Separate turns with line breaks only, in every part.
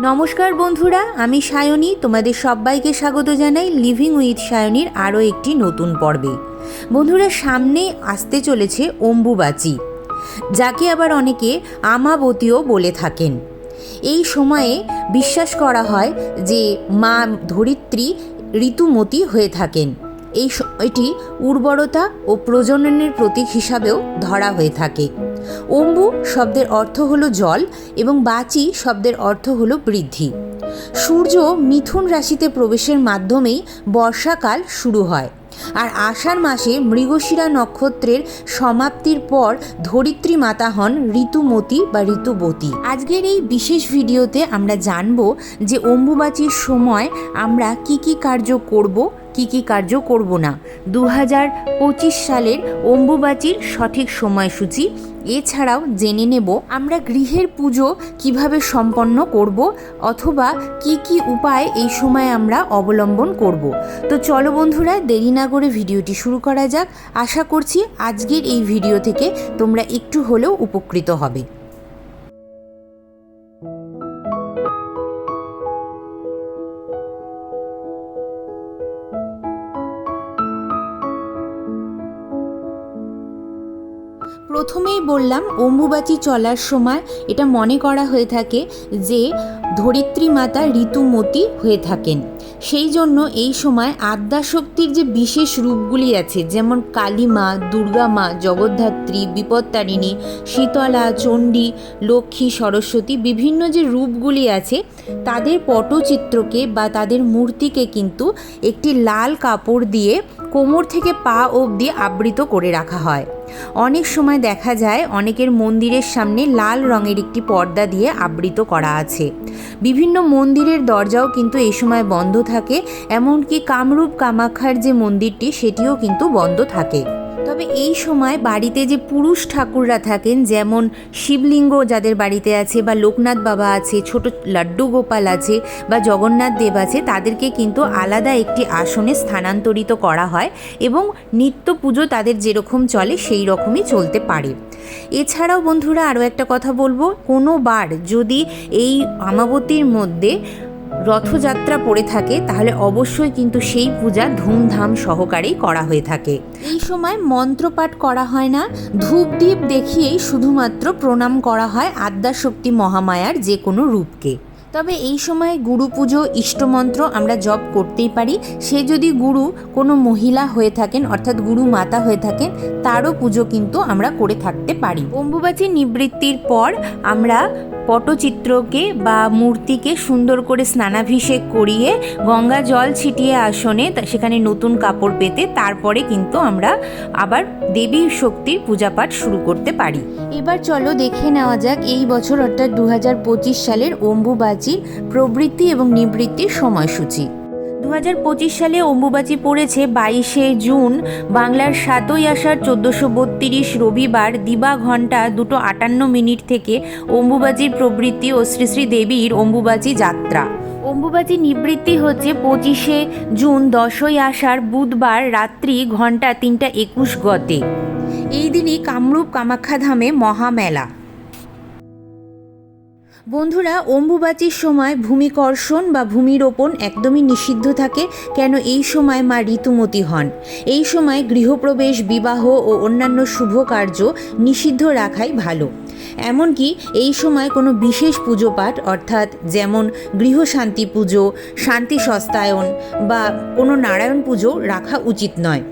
নমস্কার বন্ধুরা, আমি সায়নী। তোমাদের সবাইকে স্বাগত জানাই লিভিং উইথ সায়নীর আরও একটি নতুন পর্বে। বন্ধুরা, সামনে আসতে চলেছে অম্বুবাচি, যাকে আবার অনেকে আমাবতীও বলে থাকেন। এই সময়ে বিশ্বাস করা হয় যে মা ধরিত্রী ঋতুমতী হয়ে থাকেন। এই সময়টি উর্বরতা ও প্রজননের প্রতীক হিসাবেও ধরা হয়ে থাকে। অম্বু শব্দের অর্থ হলো জল এবং বাচি শব্দের অর্থ হলো বৃদ্ধি। সূর্য মিথুন রাশিতে প্রবেশের মাধ্যমেই বর্ষাকাল শুরু হয় আর আষাঢ় মাসে মৃগশিরা নক্ষত্রের সমাপ্তির পর ধরিত্রী মাতা হন ঋতুমতী বা ঋতুবতী। আজকের এই বিশেষ ভিডিওতে আমরা জানব যে অম্বুবাচীর সময় আমরা কি কি কার্য করব কি কি কার্য করব না। দু হাজার পঁচিশ সালের অম্বুবাচীর সঠিক সময়সূচি। এছাড়াও জেনে নেব আমরা গৃহের পুজো কীভাবে সম্পন্ন করব অথবা কি কি উপায় এই সময় আমরা অবলম্বন করব। তো চলো বন্ধুরা, দেরি না করে ভিডিওটি শুরু করা যাক। আশা করছি আজকের এই ভিডিও থেকে তোমরা একটু হলেও উপকৃত হবে। প্রথমেই বললাম অম্বুবাচী চলার সময় এটা মনে করা হয়ে থাকে যে ধরিত্রী মাতা ঋতুমতী হয়ে থাকেন। সেই জন্য এই সময় আদ্যাশক্তির যে বিশেষ রূপগুলি আছে, যেমন কালী মা, দুর্গা মা, জগদ্ধাত্রী, বিপত্তারিণী, শীতলা, চণ্ডী, লক্ষ্মী, সরস্বতী বিভিন্ন যে রূপগুলি আছে, তাদের পটচিত্রকে বা তাদের মূর্তিকে কিন্তু একটি লাল কাপড় দিয়ে কোমর থেকে পা অবধি আবৃত করে রাখা হয়। অনেক সময় দেখা যায় অনেকের মন্দিরের সামনে লাল রঙের একটি পর্দা দিয়ে আবৃত করা আছে। বিভিন্ন মন্দিরের দরজাও কিন্তু এই সময় বন্ধ থাকে, এমনকি কামরূপ কামাখ্যার যে মন্দিরটি, সেটিও কিন্তু বন্ধ থাকে। তবে এই সময় বাড়িতে যে পুরুষ ঠাকুররা থাকেন, যেমন শিবলিঙ্গ যাদের বাড়িতে আছে বা লোকনাথ বাবা আছে, ছোট লাড্ডু গোপাল আছে বা জগন্নাথ দেব আছে, তাদেরকে কিন্তু আলাদা একটি আসনে স্থানান্তরিত করা হয় এবং নিত্য পুজো তাদের যেরকম চলে, সেই রকমই চলতে পারে। এছাড়াও বন্ধুরা আরও একটা কথা বলব, কোনো বার যদি এই আমাবতীর মধ্যে রথযাত্রা পড়ে থাকে, তাহলে অবশ্যই কিন্তু সেই পূজা ধুমধাম সহকারেই করা হয়ে থাকে। এই সময় মন্ত্রপাঠ করা হয় না, ধূপ দ্বীপ দেখিয়েই শুধুমাত্র প্রণাম করা হয় আদ্যাশক্তি মহামায়ার যে কোনো রূপকে। তবে এই সময় গুরু পুজো, ইষ্টমন্ত্র আমরা জপ করতেই পারি। সে যদি গুরু কোনো মহিলা হয়ে থাকেন, অর্থাৎ গুরু মাতা হয়ে থাকেন, তারও পুজো কিন্তু আমরা করে থাকতে পারি। অম্বুবাচী নিবৃত্তির পর আমরা পটচিত্রকে বা মূর্তিকে সুন্দর করে স্নানাভিষেক করিয়ে গঙ্গা জল ছিটিয়ে আসনে সেখানে নতুন কাপড় পেতে তারপরে কিন্তু আমরা আবার দেবী শক্তির পূজাপাঠ শুরু করতে পারি। এবার চলো দেখে নেওয়া যাক এই বছর অর্থাৎ দু হাজার পঁচিশ সালের অম্বুবাচীর প্রবৃত্তি এবং নিবৃত্তির সময়সূচি। দু হাজার পঁচিশ সালে অম্বুবাচী পড়েছে বাইশে জুন, বাংলার সাতই আষাঢ় চোদ্দোশো বত্রিশ রবিবার দিবা ঘণ্টা দুটো আটান্ন মিনিট থেকে অম্বুবাচীর প্রবৃত্তি ও শ্রী শ্রী দেবীর অম্বুবাচী যাত্রা। অম্বুবাচী নিবৃত্তি হচ্ছে পঁচিশে জুন, দশই আষাঢ়, বুধবার রাত্রি ঘণ্টা তিনটা একুশ গতে। এই দিনই কামরূপ কামাখ্যা ধামে মহামেলা। বন্ধুরা, অম্বুবাচীর সময় ভূমিকর্ষণ বা ভূমিরোপণ একদমই নিষিদ্ধ থাকে, কেন এই সময় মা ঋতুমতী হন। এই সময় গৃহপ্রবেশ, বিবাহ ও অন্যান্য শুভ কার্য নিষিদ্ধ রাখাই ভালো। এমনকি এই সময় কোনো বিশেষ পুজো পাঠ অর্থাৎ যেমন গৃহশান্তি পুজো, শান্তি সস্তায়ন বা কোনো নারায়ণ পুজো রাখা উচিত নয়।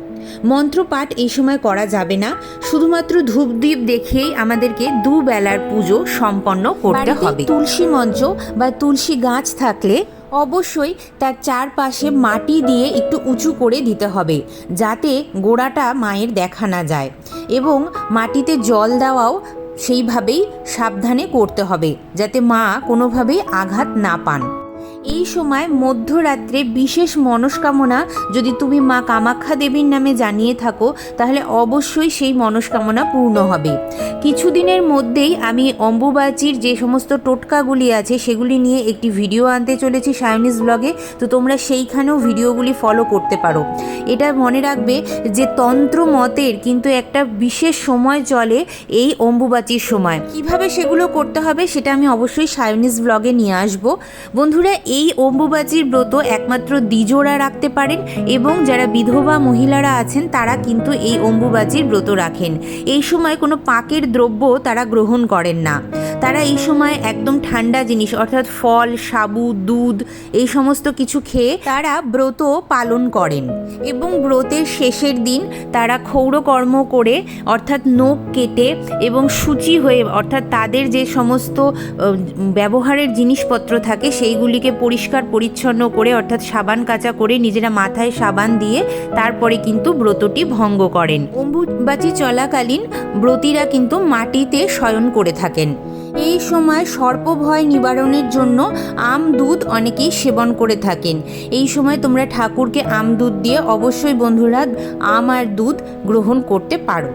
মন্ত্রপাঠ এই সময় করা যাবে না। শুধুমাত্র ধূপদীপ দেখেই আমাদেরকে দুবেলার পুজো সম্পন্ন করতে হবে। তুলসী মঞ্চ বা তুলসী গাছ থাকলে অবশ্যই তার চারপাশে মাটি দিয়ে একটু উঁচু করে দিতে হবে যাতে গোড়াটা মায়ের দেখা না যায়। এবং মাটিতে জল দেওয়াও সেইভাবেই সাবধানে করতে হবে যাতে মা কোনোভাবেই আঘাত না পান। এই সময় মধ্যরাত্রে বিশেষ মনস্কামনা যদি তুমি মা কামাখ্যা দেবীর নামে জানিয়ে থাকো, তাহলে অবশ্যই সেই মনস্কামনা পূর্ণ হবে। কিছুদিনের মধ্যেই আমি অম্বুবাচির যে সমস্ত টোটকাগুলি আছে, সেগুলি নিয়ে একটি ভিডিও আনতে চলেছি সায়নিস ব্লগে। তো তোমরা সেইখানেও ভিডিওগুলি ফলো করতে পারো। এটা মনে রাখবে যে তন্ত্র মতের কিন্তু একটা বিশেষ সময় চলে এই অম্বুবাচির সময়। কীভাবে সেগুলো করতে হবে সেটা আমি অবশ্যই সায়নিস ব্লগে নিয়ে আসব। বন্ধুরা এই অম্বুবাচির ব্রত একমাত্র দ্বিজোড়া রাখতে পারেন এবং যারা বিধবা মহিলারা আছেন, তারা কিন্তু এই অম্বুবাচির ব্রত রাখেন। এই সময় কোনো পাকের দ্রব্য তারা গ্রহণ করেন না। তারা এই সময় একদম ঠান্ডা জিনিস, অর্থাৎ ফল, সাবু, দুধ, এই সমস্ত কিছু খেয়ে তারা ব্রত পালন করেন। এবং ব্রতের শেষের দিন তারা ক্ষৌরকর্ম করে, অর্থাৎ নখ কেটে এবং সূচি হয়ে, অর্থাৎ তাদের যে সমস্ত ব্যবহারের জিনিসপত্র থাকে, সেইগুলিকে পরিষ্কার, পরিচ্ছন্ন করে, অর্থাৎ সাবান কাচা করে নিজেরা মাথায় সাবান দিয়ে তারপরে কিন্তু ব্রতটি ভঙ্গ করেন। অম্বুবাচী চলাকালীন ব্রতীরা কিন্তু মাটিতে শয়ন করে থাকেন। এই সময় সর্পভয় নিবারণের জন্য আম দুধ অনেকেই সেবন করে থাকেন। এই সময় তোমরা ঠাকুরকে আম দুধ দিয়ে অবশ্যই বন্ধুরা আম আর দুধ গ্রহণ করতে পারো।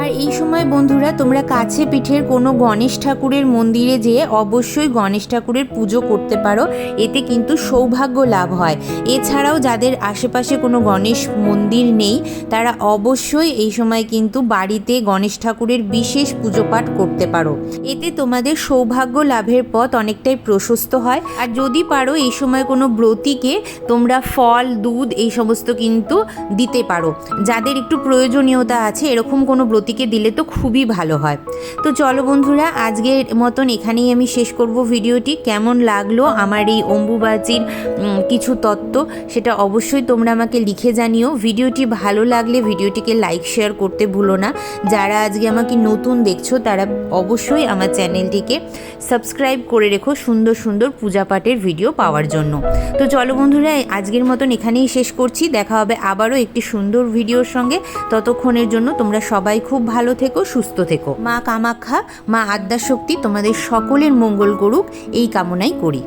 আর এই সময় বন্ধুরা, তোমরা কাছে পিঠের কোনো গণেশ ঠাকুরের মন্দিরে যেয়ে অবশ্যই গণেশ ঠাকুরের পুজো করতে পারো। এতে কিন্তু সৌভাগ্য লাভ হয়। এছাড়াও যাদের আশেপাশে কোনো গণেশ মন্দির নেই, তারা অবশ্যই এই সময় কিন্তু বাড়িতে গণেশ ঠাকুরের বিশেষ পুজো পাঠ করতে পারো। এতে তোমাদের সৌভাগ্য লাভের পথ অনেকটাই প্রশস্ত হয়। আর যদি পারো, এই সময় কোনো ব্রতীকে তোমরা ফল, দুধ, এই সমস্ত কিন্তু দিতে পারো। যাদের একটু প্রয়োজনীয়তা আছে, এরকম কোনো ব্রতীকে দিলে তো খুবই ভালো হয়। তো চলো বন্ধুরা, আজকের মতন এখানেই আমি শেষ করব ভিডিওটি। কেমন লাগল আমার এই অম্বুবাচির কিছু তত্ত্ব সেটা অবশ্যই তোমরা আমাকে লিখে জানিও। ভিডিওটি ভালো লাগলে ভিডিওটিকে লাইক, শেয়ার করতে ভুলো না। যারা আজকে আমাকে নতুন দেখছ, তারা অবশ্যই আমার চ্যানেলটিকে সাবস্ক্রাইব করে রেখো সুন্দর সুন্দর পূজা পাঠের ভিডিও পাওয়ার জন্য। তো চলো বন্ধুরা, আজকের মতন এখানেই শেষ করছি। দেখা হবে আবারও একটি সুন্দর ভিডিওর সঙ্গে। ততক্ষণের জন্য তোমরা সবাই খুব ভালো থেকো, সুস্থ থেকো। মা কামাখ্যা, মা আদ্যাশক্তি তোমাদের সকলের মঙ্গল করুক, এই কামনাই করি।